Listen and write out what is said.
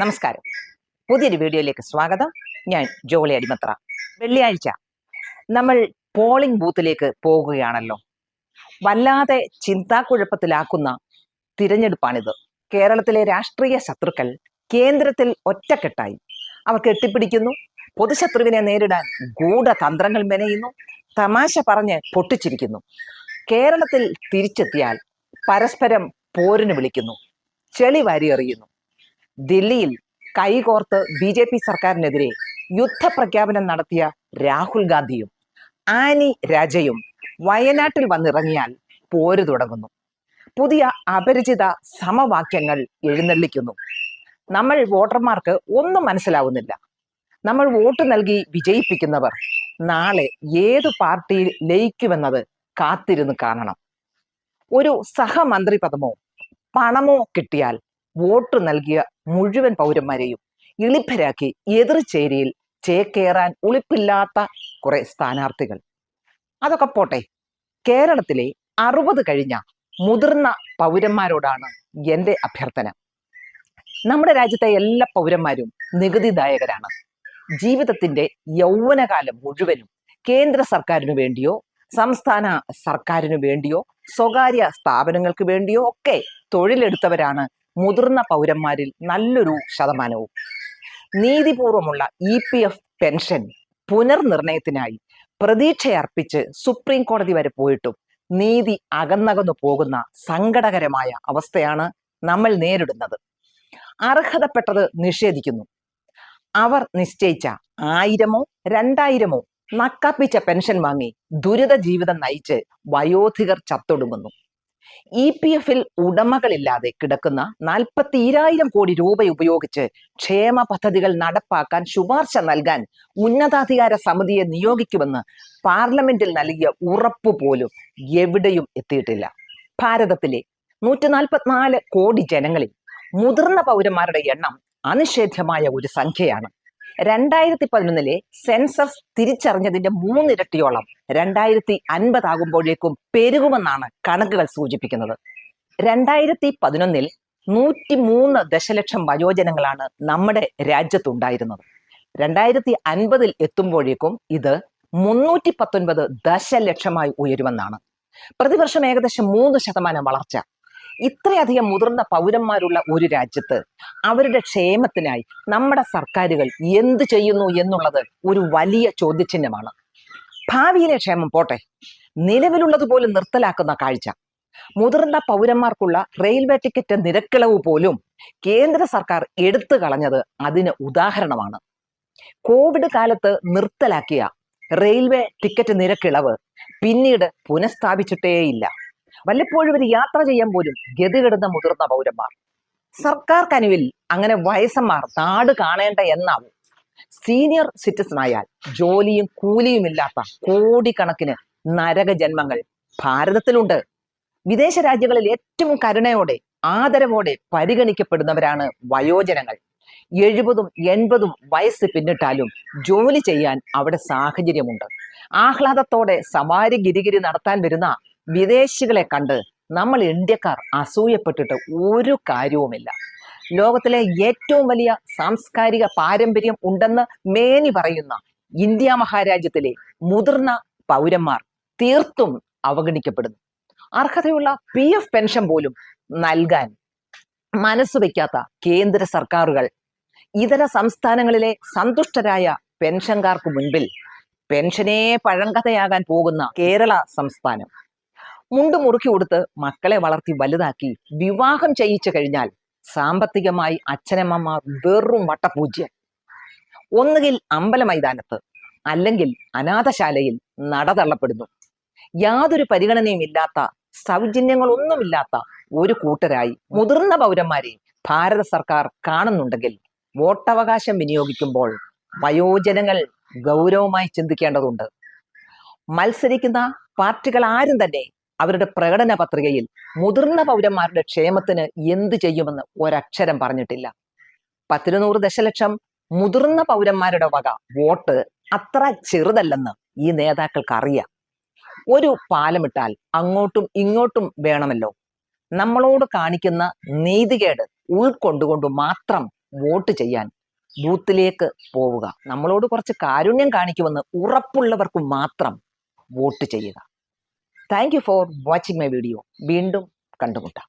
നമസ്കാരം. പുതിയൊരു വീഡിയോയിലേക്ക് സ്വാഗതം. ഞാൻ ജോളി അടിമത്ര. വെള്ളിയാഴ്ച നമ്മൾ പോളിംഗ് ബൂത്തിലേക്ക് പോകുകയാണല്ലോ. വല്ലാതെ ചിന്താക്കുഴപ്പത്തിലാക്കുന്ന തിരഞ്ഞെടുപ്പാണിത്. കേരളത്തിലെ രാഷ്ട്രീയ ശത്രുക്കൾ കേന്ദ്രത്തിൽ ഒറ്റക്കെട്ടായി. അവർ കെട്ടിപ്പിടിക്കുന്നു പൊതുശത്രുവിനെ നേരിടാൻ ഗൂഢതന്ത്രങ്ങൾ മെനയുന്നു തമാശ പറഞ്ഞ് പൊട്ടിച്ചിരിക്കുന്നു. കേരളത്തിൽ തിരിച്ചെത്തിയാൽ പരസ്പരം പോരിന് വിളിക്കുന്നു ചെളി വാരിയെറിയുന്നു. ദില്ലിയിൽ കൈകോർത്ത് ബി ജെ പി സർക്കാരിനെതിരെ യുദ്ധപ്രഖ്യാപനം നടത്തിയ രാഹുൽ ഗാന്ധിയും ആനി രാജയും വയനാട്ടിൽ വന്നിറങ്ങിയാൽ പോര് തുടങ്ങുന്നു. പുതിയ അപരിചിത സമവാക്യങ്ങൾ എഴുന്നള്ളിക്കുന്നു. നമ്മൾ വോട്ടർമാർക്ക് ഒന്നും മനസ്സിലാവുന്നില്ല. നമ്മൾ വോട്ട് നൽകി വിജയിപ്പിക്കുന്നവർ നാളെ ഏത് പാർട്ടിയിൽ ലയിക്കുമെന്നത് കാത്തിരുന്ന് കാണണം. ഒരു സഹമന്ത്രി പദമോ പണമോ കിട്ടിയാൽ വോട്ട് നൽകിയ മുഴുവൻ പൗരന്മാരെയും എളിപ്പരാക്കി എതിർചേരിയിൽ ചേക്കേറാൻ ഉളിപ്പില്ലാത്ത കുറെ സ്ഥാനാർത്ഥികൾ. അതൊക്കെ പോട്ടെ കേരളത്തിലെ അറുപത് കഴിഞ്ഞ മുതിർന്ന പൗരന്മാരോടാണ് എന്റെ അഭ്യർത്ഥന. നമ്മുടെ രാജ്യത്തെ എല്ലാ പൗരന്മാരും നികുതിദായകരാണ് ജീവിതത്തിന്റെ യൗവനകാലം മുഴുവനും കേന്ദ്ര സർക്കാരിനു വേണ്ടിയോ സംസ്ഥാന സർക്കാരിനു വേണ്ടിയോ സ്വകാര്യ സ്ഥാപനങ്ങൾക്ക് വേണ്ടിയോ ഒക്കെ തൊഴിലെടുത്തവരാണ് മുതിർന്ന പൗരന്മാരിൽ നല്ലൊരു ശതമാനവും. നീതിപൂർവമുള്ള ഇ പി എഫ് പെൻഷൻ പുനർനിർണയത്തിനായി പ്രതീക്ഷയർപ്പിച്ച് സുപ്രീം കോടതി വരെ പോയിട്ടും നീതി അകന്നകന്നു പോകുന്ന സങ്കടകരമായ അവസ്ഥയാണ് നമ്മൾ നേരിടുന്നത്. അർഹതപ്പെട്ടത് നിഷേധിക്കുന്നു. അവർ നിശ്ചയിച്ച ആയിരമോ രണ്ടായിരമോ നക്കാപ്പിച്ച പെൻഷൻ വാങ്ങി ദുരിത ജീവിതം നയിച്ച് വയോധികർ ചത്തൊടുങ്ങുന്നു. ഇ പി എഫിൽ ഉടമകളില്ലാതെ കിടക്കുന്ന നാൽപ്പത്തിരായിരം കോടി രൂപ ഉപയോഗിച്ച് ക്ഷേമ പദ്ധതികൾ നടപ്പാക്കാൻ ശുപാർശ നൽകാൻ ഉന്നതാധികാര സമിതിയെ നിയോഗിക്കുമെന്ന് പാർലമെന്റിൽ നൽകിയ ഉറപ്പ് പോലും എവിടെയും എത്തിയിട്ടില്ല. ഭാരതത്തിലെ നൂറ്റി നാൽപ്പത്തിനാല് കോടി ജനങ്ങളിൽ മുതിർന്ന പൗരന്മാരുടെ എണ്ണം അനിഷേധ്യമായ ഒരു സംഖ്യയാണ്. രണ്ടായിരത്തി പതിനൊന്നിലെ സെൻസസ് തിരിച്ചറിഞ്ഞതിന്റെ മൂന്നിരട്ടിയോളം രണ്ടായിരത്തി അൻപതാകുമ്പോഴേക്കും പെരുകുമെന്നാണ് കണക്കുകൾ സൂചിപ്പിക്കുന്നത്. രണ്ടായിരത്തി പതിനൊന്നിൽ നൂറ്റി മൂന്ന് ദശലക്ഷം വയോജനങ്ങളാണ് നമ്മുടെ രാജ്യത്തുണ്ടായിരുന്നത്. രണ്ടായിരത്തി അൻപതിൽ എത്തുമ്പോഴേക്കും ഇത് മുന്നൂറ്റി പത്തൊൻപത് ദശലക്ഷമായി ഉയരുമെന്നാണ്. പ്രതിവർഷം ഏകദേശം മൂന്ന് ശതമാനം വളർച്ച ഇത്രയധികം മുതിർന്ന പൗരന്മാരുള്ള ഒരു രാജ്യത്ത് അവരുടെ ക്ഷേമത്തിനായി നമ്മുടെ സർക്കാരുകൾ എന്ത് ചെയ്യുന്നു എന്നുള്ളത് ഒരു വലിയ ചോദ്യചിഹ്നമാണ്. ഭാവിയിലെ ക്ഷേമം പോട്ടെ. നിലവിലുള്ളത് പോലും നിർത്തലാക്കുന്ന കാഴ്ച. മുതിർന്ന പൗരന്മാർക്കുള്ള റെയിൽവേ ടിക്കറ്റ് നിരക്കിളവ് പോലും കേന്ദ്ര സർക്കാർ എടുത്തു കളഞ്ഞത് അതിന് ഉദാഹരണമാണ്. കോവിഡ് കാലത്ത് നിർത്തലാക്കിയ റെയിൽവേ ടിക്കറ്റ് നിരക്കിളവ് പിന്നീട് പുനഃസ്ഥാപിച്ചിട്ടേയില്ല. വല്ലപ്പോഴും ഒരു യാത്ര ചെയ്യാൻ പോലും ഗതികെടുന്ന മുതിർന്ന പൗരന്മാർ. സർക്കാർ കനുവിൽ അങ്ങനെ വയസ്സന്മാർ നാട് കാണേണ്ട എന്നാവും. സീനിയർ സിറ്റിസൺ ആയാൽ ജോലിയും കൂലിയും ഇല്ലാത്ത കോടിക്കണക്കിന് നരക ജന്മങ്ങൾ ഭാരതത്തിലുണ്ട്. വിദേശ രാജ്യങ്ങളിൽ ഏറ്റവും കരുണയോടെ ആദരവോടെ പരിഗണിക്കപ്പെടുന്നവരാണ് വയോജനങ്ങൾ. എഴുപതും എൺപതും വയസ്സ് പിന്നിട്ടാലും ജോലി ചെയ്യാൻ അവിടെ സാഹചര്യമുണ്ട്. ആഹ്ലാദത്തോടെ സവാരി ഗിരിഗിരി നടത്താൻ വരുന്ന വിദേശികളെ കണ്ട് നമ്മൾ ഇന്ത്യക്കാർ അസൂയപ്പെട്ടിട്ട് ഒരു കാര്യവുമില്ല. ലോകത്തിലെ ഏറ്റവും വലിയ സാംസ്കാരിക പാരമ്പര്യം ഉണ്ടെന്ന് മേനി പറയുന്ന ഇന്ത്യ മഹാരാജ്യത്തിലെ മുതിർന്ന പൗരന്മാർ തീർത്തും അവഗണിക്കപ്പെടുന്നു. അർഹതയുള്ള പി എഫ് പെൻഷൻ പോലും നൽകാൻ മനസ്സ് വയ്ക്കാത്ത കേന്ദ്ര സർക്കാരുകൾ ഇതര സംസ്ഥാനങ്ങളിലെ സന്തുഷ്ടരായ പെൻഷൻകാർക്ക് മുൻപിൽ പെൻഷനേ പഴങ്കഥയാകാൻ പോകുന്ന കേരള സംസ്ഥാനം. മുണ്ട് മുറുക്കി കൊടുത്ത് മക്കളെ വളർത്തി വലുതാക്കി വിവാഹം ചെയ്യിച്ചു കഴിഞ്ഞാൽ സാമ്പത്തികമായി അച്ഛനമ്മമാർ വെറും വട്ടപൂജ്യം. ഒന്നുകിൽ അമ്പല മൈതാനത്ത് അല്ലെങ്കിൽ അനാഥശാലയിൽ നടതള്ളപ്പെടുന്നു യാതൊരു പരിഗണനയും ഇല്ലാത്ത സൗജന്യങ്ങളൊന്നുമില്ലാത്ത ഒരു കൂട്ടരായി മുതിർന്ന പൗരന്മാരെ ഭാരത സർക്കാർ കാണുന്നുണ്ടെങ്കിൽ വോട്ടവകാശം വിനിയോഗിക്കുമ്പോൾ വയോജനങ്ങൾ ഗൗരവമായി ചിന്തിക്കേണ്ടതുണ്ട്. മത്സരിക്കുന്ന പാർട്ടികൾ ആരും തന്നെ അവരുടെ പ്രകടന പത്രികയിൽ മുതിർന്ന പൗരന്മാരുടെ ക്ഷേമത്തിന് എന്ത് ചെയ്യുമെന്ന് ഒരക്ഷരം പറഞ്ഞിട്ടില്ല. പത്തിരുന്നൂറ് ദശലക്ഷം മുതിർന്ന പൗരന്മാരുടെ വക വോട്ട് അത്ര ചെറുതല്ലെന്ന് ഈ നേതാക്കൾക്ക് അറിയാം ഒരു പാലമിട്ടാൽ അങ്ങോട്ടും ഇങ്ങോട്ടും വേണമല്ലോ. നമ്മളോട് കാണിക്കുന്ന നീതികേട് ഉൾക്കൊണ്ടുകൊണ്ട് മാത്രം വോട്ട് ചെയ്യാൻ ബൂത്തിലേക്ക് പോവുക. നമ്മളോട് കുറച്ച് കാരുണ്യം കാണിക്കുമെന്ന് ഉറപ്പുള്ളവർക്ക് മാത്രം വോട്ട് ചെയ്യുക. Thank you for watching my video വീണ്ടും കണ്ടുമുട്ടാം.